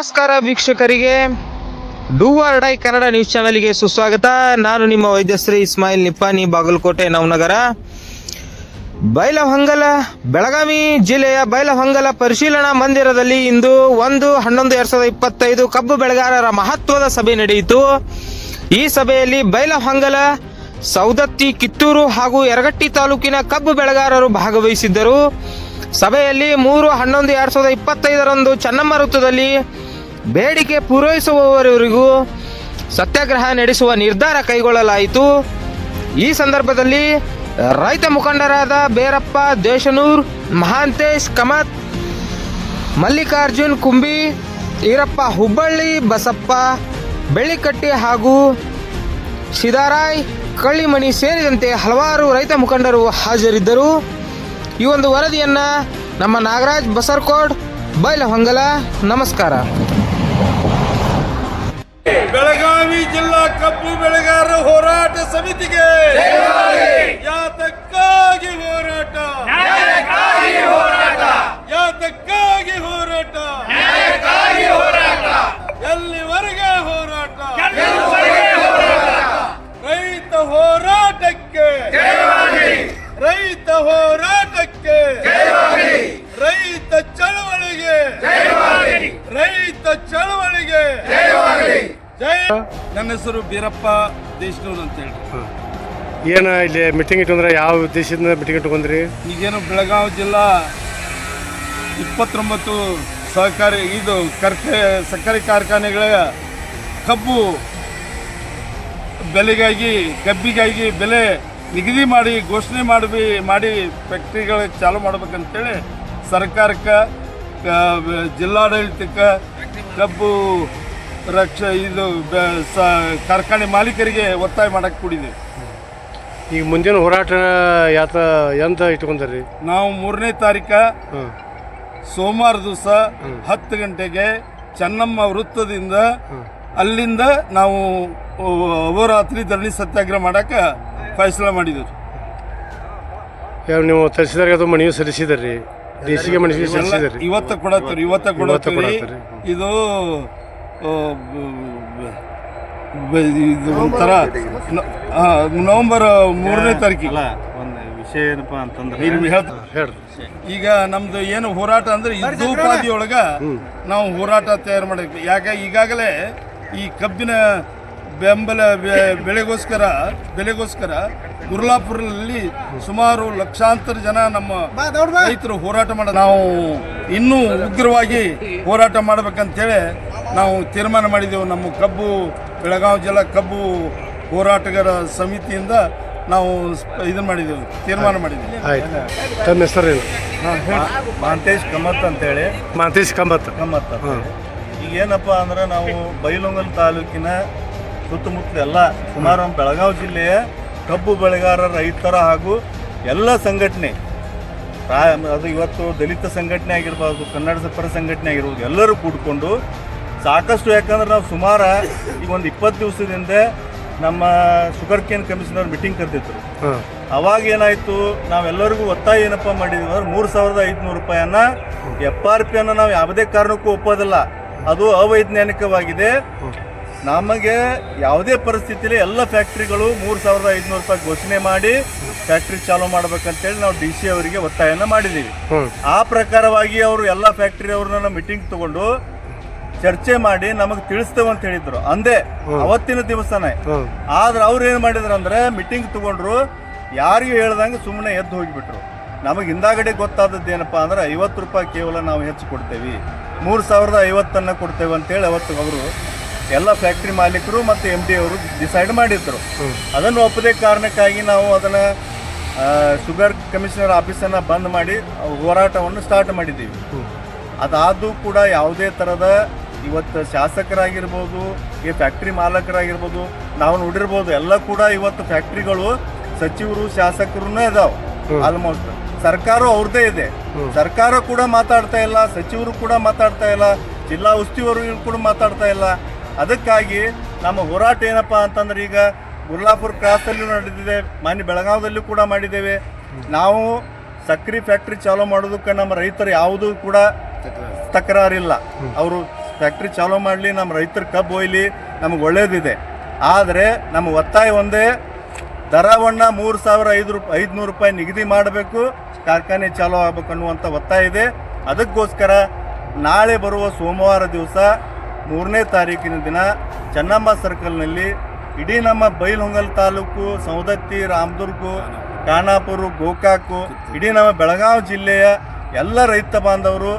ನಮಸ್ಕಾರ ವೀಕ್ಷಕರಿಗೆ. Do or die Kannada news ಚಾನಲ್ಗೆ ಸುಸ್ವಾಗತ. ನಾನು ನಿಮ್ಮ ವೈದ್ಯಶ್ರೀ ಇಸ್ಮಾಯಿಲ್ ನಿಪ್ಪಾನಿ, ಬಾಗಲಕೋಟೆ ನವನಗರ. ಬೈಲಹೊಂಗಲ, ಬೆಳಗಾವಿ ಜಿಲ್ಲೆಯ ಬೈಲಹೊಂಗಲ ಪರಿಶೀಲನಾ ಮಂದಿರದಲ್ಲಿ ಇಂದು ಒಂದು, ಹನ್ನೊಂದು, ಎರಡು ಸಾವಿರದ ಇಪ್ಪತ್ತೈದು ಕಬ್ಬು ಬೆಳೆಗಾರರ ಮಹತ್ವದ ಸಭೆ ನಡೆಯಿತು. ಈ ಸಭೆಯಲ್ಲಿ ಬೈಲಹೊಂಗಲ ಸೌದತ್ತಿ ಕಿತ್ತೂರು ಹಾಗೂ ಯರಗಟ್ಟಿ ತಾಲೂಕಿನ ಕಬ್ಬು ಬೆಳೆಗಾರರು ಭಾಗವಹಿಸಿದ್ದರು. ಸಭೆಯಲ್ಲಿ ಮೂರು, ಹನ್ನೊಂದು, ಎರಡು ಸಾವಿರದ ಇಪ್ಪತ್ತೈದರಂದು ಚನ್ನಮ್ಮ ವೃತ್ತದಲ್ಲಿ ಬೇಡಿಕೆ ಪೂರೈಸುವವರೆಗೂ ಸತ್ಯಾಗ್ರಹ ನಡೆಸುವ ನಿರ್ಧಾರ ಕೈಗೊಳ್ಳಲಾಯಿತು. ಈ ಸಂದರ್ಭದಲ್ಲಿ ರೈತ ಮುಖಂಡರಾದ ಬೇರಪ್ಪ, ದೇಶನೂರ್, ಮಹಾಂತೇಶ್, ಕಮತ್, ಮಲ್ಲಿಕಾರ್ಜುನ್, ಕುಂಬಿ, ಈರಪ್ಪ ಹುಬ್ಬಳ್ಳಿ, ಬಸಪ್ಪ, ಬೆಳ್ಳಿಕಟ್ಟಿ ಹಾಗೂ ಸಿದಾರಾಯ್ ಕಳ್ಳಿಮಣಿ ಸೇರಿದಂತೆ ಹಲವಾರು ರೈತ ಮುಖಂಡರು ಹಾಜರಿದ್ದರು. ಈ ಒಂದು ವರದಿಯನ್ನು ನಮ್ಮ ನಾಗರಾಜ್ ಬಸರ್ಕೋಡ್, ಬೈಲಹೊಂಗಲ, ನಮಸ್ಕಾರ. ಬೆಳಗಾವಿ ಜಿಲ್ಲಾ ಕಬ್ಬು ಬೆಳೆಗಾರರ ಹೋರಾಟ ಸಮಿತಿಗೆ ಯಾತಕ್ಕಾಗಿ ಹೋರಾಟ ನನ್ನ ಹೆಸರು ಬೀರಪ್ಪ ದೇಶನೂರ್ ಅಂತ ಹೇಳಿ ಏನು ಇಲ್ಲಿ ಮೀಟಿಂಗ್ ಇಟ್ಕೊಂಡ್ರೆ ಯಾವ ಉದ್ದೇಶದಿಂದ ಮೀಟಿಂಗ್ ಇಟ್ಕೊಂಡ್ರಿ? ಈಗೇನು ಬೆಳಗಾವಿ ಜಿಲ್ಲಾ ಇಪ್ಪತ್ತೊಂಬತ್ತು ಸಹಕಾರಿ ಇದು ಕರ್ಕೆ ಸಕ್ಕರೆ ಕಾರ್ಖಾನೆಗಳ ಕಬ್ಬು ಬೆಲೆಗಾಗಿ ಕಬ್ಬಿಗಾಗಿ ಬೆಲೆ ನಿಗದಿ ಮಾಡಿ ಘೋಷಣೆ ಮಾಡಿ ಮಾಡಿ ಫ್ಯಾಕ್ಟ್ರಿಗಳು ಚಾಲು ಮಾಡ್ಬೇಕಂತೇಳಿ ಸರ್ಕಾರಕ್ಕೆ ಜಿಲ್ಲಾಡಳಿತಕ್ಕೆ ಕಬ್ಬು ರಕ್ಷ ಇದು ಕಾರ್ಖಾನೆ ಮಾಲೀಕರಿಗೆ ಒತ್ತಾಯ ಮಾಡಕ್ಕೆ ಕೂಡಿದೆ. ಈಗ ಮುಂದಿನ ಹೋರಾಟ ಯಾತ ಎಂತ ಇಟ್ಕೊಂಡ್ರಿ ನಾವು ಮೂರನೇ ತಾರೀಕ ಸೋಮವಾರ ದಿವಸ ಹತ್ತು ಗಂಟೆಗೆ ಚೆನ್ನಮ್ಮ ವೃತ್ತದಿಂದ ಅಲ್ಲಿಂದ ನಾವು ಅವರಾತ್ರಿ ಧರಣಿ ಸತ್ಯಾಗ್ರಹ ಮಾಡಕ್ಕೆ ಫೈಸಲಾ ಮಾಡಿದ್ರು. ನೀವು ತರಿಸಿದಾಗ ಅದು ಮನವಿ ಸಲ್ಲಿಸಿದ್ರಿ ಸಿಗೆ ಮನವಿ ಸಲ್ಲಿಸಿದ್ರಿ ಇವತ್ತ ಕೊಡತ್ತೀರಿ ಇವತ್ತ ಕೊಡತ್ತೀರಿ. ಇದು ಇದು ಒಂಥರ ನವಂಬರ್ ಆ, ನವೆಂಬರ್ ಮೂರನೇ ತಾರೀಕಿಗೆ. ಅಲ್ಲ ಒಂದು ವಿಷಯ ಏನಪ್ಪಾ ಅಂತಂದ್ರೆ ಇಲ್ಲಿ ಹೇಳ್ತಾರೆ ಹೇಳ್ರಿ. ಈಗ ನಮ್ದು ಏನು ಹೋರಾಟ ಅಂದ್ರೆ ಯುದ್ಧೋಪಾದಿಯೊಳಗ ನಾವು ಹೋರಾಟ ತಯಾರು ಮಾಡಿದ್ವಿ ಯಾಕೆ ಈಗಾಗಲೇ ಈ ಕಬ್ಬಿನ ಬೆಂಬಲ ಬೆ- ಬೆಳೆಗೋಸ್ಕರ ಬೆಲೆಗೋಸ್ಕರ ಗುರ್ಲಾಪುರದಲ್ಲಿ ಸುಮಾರು ಲಕ್ಷಾಂತರ ಜನ ನಮ್ಮ ರೈತರು ಹೋರಾಟ ಮಾಡ ನಾವು ಇನ್ನೂ ಉಗ್ರವಾಗಿ ಹೋರಾಟ ಮಾಡಬೇಕಂತೇಳಿ ನಾವು ತೀರ್ಮಾನ ಮಾಡಿದೆವು. ನಮ್ಮ ಕಬ್ಬು ಬೆಳಗಾವಿ ಜಿಲ್ಲಾ ಕಬ್ಬು ಹೋರಾಟಗಾರ ಸಮಿತಿಯಿಂದ ನಾವು ಇದು ಇದನ್ನ ಮಾಡಿದೆವು ತೀರ್ಮಾನ ಮಾಡಿದೆವು. ತನ್ನ ಹೆಸರೇನು ಮಾಂತೇಶ್ ಕಮತ್ ಅಂತೇಳಿ. ಮಾಂತೇಶ್ ಕಮ್ಮತ್ ಕಮ್ಮತ್. ಈಗ ಏನಪ್ಪಾ ಅಂದ್ರೆ ನಾವು ಬೈಲೊಂಗಲ್ ತಾಲೂಕಿನ ಸುತ್ತಮುತ್ತಲ ಎಲ್ಲ ಸುಮಾರು ಬೆಳಗಾವಿ ಜಿಲ್ಲೆಯ ಕಬ್ಬು ಬೆಳೆಗಾರ ರೈತರ ಹಾಗೂ ಎಲ್ಲ ಸಂಘಟನೆ ಅದು ಇವತ್ತು ದಲಿತ ಸಂಘಟನೆ ಆಗಿರ್ಬೋದು ಕನ್ನಡ ಪರ ಸಂಘಟನೆ ಆಗಿರ್ಬೋದು ಎಲ್ಲರೂ ಕೂಡ್ಕೊಂಡು ಸಾಕಷ್ಟು ಯಾಕಂದ್ರೆ ನಾವು ಸುಮಾರು ಈಗ ಒಂದು ಇಪ್ಪತ್ತು ದಿವಸದಿಂದ ನಮ್ಮ ಶುಗರ್ ಕೇನ್ ಕಮಿಷನರ್ ಮೀಟಿಂಗ್ ಕರೆದಿದ್ರು. ಹಾಂ. ಅವಾಗ ಏನಾಯ್ತು ನಾವೆಲ್ಲರಿಗೂ ಒತ್ತಾಯ ಏನಪ್ಪ ಮಾಡಿದ್ವಿ ಅಂದ್ರೆ ಮೂರು ಸಾವಿರದ ಐದುನೂರು ರೂಪಾಯಿಯನ್ನ ಎಫ್ ಆರ್ ಪಿಯನ್ನು ನಾವು ಯಾವುದೇ ಕಾರಣಕ್ಕೂ ಒಪ್ಪೋದಿಲ್ಲ. ಅದು ಅವೈಜ್ಞಾನಿಕವಾಗಿದೆ. ನಮಗೆ ಯಾವುದೇ ಪರಿಸ್ಥಿತಿಯಲ್ಲಿ ಎಲ್ಲ ಫ್ಯಾಕ್ಟ್ರಿಗಳು ಮೂರು ಸಾವಿರದ ಐದುನೂರು ರೂಪಾಯಿ ಘೋಷಣೆ ಮಾಡಿ ಫ್ಯಾಕ್ಟ್ರಿ ಚಾಲೂ ಮಾಡ್ಬೇಕಂತೇಳಿ ನಾವು ಡಿ ಸಿ ಅವರಿಗೆ ಒತ್ತಾಯನ ಮಾಡಿದ್ದೀವಿ. ಆ ಪ್ರಕಾರವಾಗಿ ಅವರು ಎಲ್ಲ ಫ್ಯಾಕ್ಟ್ರಿ ಅವ್ರನ್ನ ಮೀಟಿಂಗ್ ತಗೊಂಡು ಚರ್ಚೆ ಮಾಡಿ ನಮಗೆ ತಿಳಿಸ್ತೇವೆ ಅಂತ ಹೇಳಿದ್ರು. ಅಂದೇ ಅವತ್ತಿನ ದಿವಸನೇ. ಆದ್ರೆ ಅವ್ರು ಏನು ಮಾಡಿದ್ರು ಅಂದ್ರೆ ಮೀಟಿಂಗ್ ತಗೊಂಡ್ರು ಯಾರಿಗೂ ಹೇಳ್ದಂಗೆ ಸುಮ್ಮನೆ ಎದ್ದು ಹೋಗಿಬಿಟ್ರು. ನಮಗೆ ಹಿಂದಾಗಡೆ ಗೊತ್ತಾದದ್ದು ಏನಪ್ಪಾ ಅಂದ್ರೆ ಐವತ್ತು ರೂಪಾಯಿ ಕೇವಲ ನಾವು ಹೆಚ್ಚು ಕೊಡ್ತೇವೆ. ಮೂರು ಸಾವಿರದ ಐವತ್ತನ್ನು ಕೊಡ್ತೇವೆ ಅಂತೇಳಿ ಅವತ್ತು ಅವರು ಎಲ್ಲ ಫ್ಯಾಕ್ಟ್ರಿ ಮಾಲೀಕರು ಮತ್ತು ಎಂ ಡಿ ಅವರು ಡಿಸೈಡ್ ಮಾಡಿದ್ರು. ಅದನ್ನು ಒಪ್ಪದೇ ಕಾರಣಕ್ಕಾಗಿ ನಾವು ಅದನ್ನು ಶುಗರ್ ಕಮಿಷನರ್ ಆಫೀಸನ್ನು ಬಂದ್ ಮಾಡಿ ಹೋರಾಟವನ್ನು ಸ್ಟಾರ್ಟ್ ಮಾಡಿದ್ದೀವಿ. ಅದಾದರೂ ಕೂಡ ಯಾವುದೇ ಥರದ ಇವತ್ತು ಶಾಸಕರಾಗಿರ್ಬೋದು ಈ ಫ್ಯಾಕ್ಟ್ರಿ ಮಾಲಕರಾಗಿರ್ಬೋದು ನಾವು ನೋಡಿರ್ಬೋದು ಎಲ್ಲ ಕೂಡ ಇವತ್ತು ಫ್ಯಾಕ್ಟ್ರಿಗಳು ಸಚಿವರು ಶಾಸಕರೂ ಇದಾವೆ. ಆಲ್ಮೋಸ್ಟ್ ಸರ್ಕಾರ ಅವ್ರದ್ದೇ ಇದೆ. ಸರ್ಕಾರ ಕೂಡ ಮಾತಾಡ್ತಾ ಇಲ್ಲ ಸಚಿವರು ಕೂಡ ಮಾತಾಡ್ತಾ ಇಲ್ಲ ಜಿಲ್ಲಾ ಉಸ್ತುವಾರಿಗಳು ಕೂಡ ಮಾತಾಡ್ತಾ ಇಲ್ಲ. ಅದಕ್ಕಾಗಿ ನಮ್ಮ ಹೋರಾಟ ಏನಪ್ಪ ಅಂತಂದ್ರೆ ಈಗ ಗುರ್ಲಾಪುರ್ ಕ್ರಾಸಲ್ಲೂ ನಡೆದಿದೆ, ಮಾನ್ಯ ಬೆಳಗಾವದಲ್ಲೂ ಕೂಡ ಮಾಡಿದ್ದೇವೆ. ನಾವು ಸಕ್ರಿ ಫ್ಯಾಕ್ಟ್ರಿ ಚಾಲೂ ಮಾಡೋದಕ್ಕೆ ನಮ್ಮ ರೈತರು ಯಾವುದೂ ಕೂಡ ತಕರಾರಿಲ್ಲ. ಅವರು ಫ್ಯಾಕ್ಟ್ರಿ ಚಾಲೂ ಮಾಡಲಿ, ನಮ್ಮ ರೈತರ ಕಬ್ಬು ಒಯ್ಲಿ, ನಮಗೆ ಒಳ್ಳೇದಿದೆ. ಆದರೆ ನಮ್ಮ ಒತ್ತಾಯ ಒಂದೇ ದರವನ್ನು ಮೂರು ಸಾವಿರ ಐದು ರೂಪಾಯಿ ಐದುನೂರು ರೂಪಾಯಿ ನಿಗದಿ ಮಾಡಬೇಕು, ಕಾರ್ಖಾನೆ ಚಾಲೂ ಆಗಬೇಕು ಅನ್ನುವಂಥ ಒತ್ತಾಯ ಇದೆ. ಅದಕ್ಕೋಸ್ಕರ ನಾಳೆ ಬರುವ ಸೋಮವಾರ ದಿವಸ ಮೂರನೇ ತಾರೀಕಿನ ದಿನ ಚೆನ್ನಮ್ಮ ಸರ್ಕಲ್ನಲ್ಲಿ ಇಡೀ ನಮ್ಮ ಬೈಲಹೊಂಗಲ್ ತಾಲೂಕು ಸೌದತ್ತಿ ರಾಮದುರ್ಗು, ಖಾನಾಪುರ, ಗೋಕಾಕು, ಇಡೀ ನಮ್ಮ ಬೆಳಗಾವಿ ಜಿಲ್ಲೆಯ ಎಲ್ಲ ರೈತ ಬಾಂಧವರು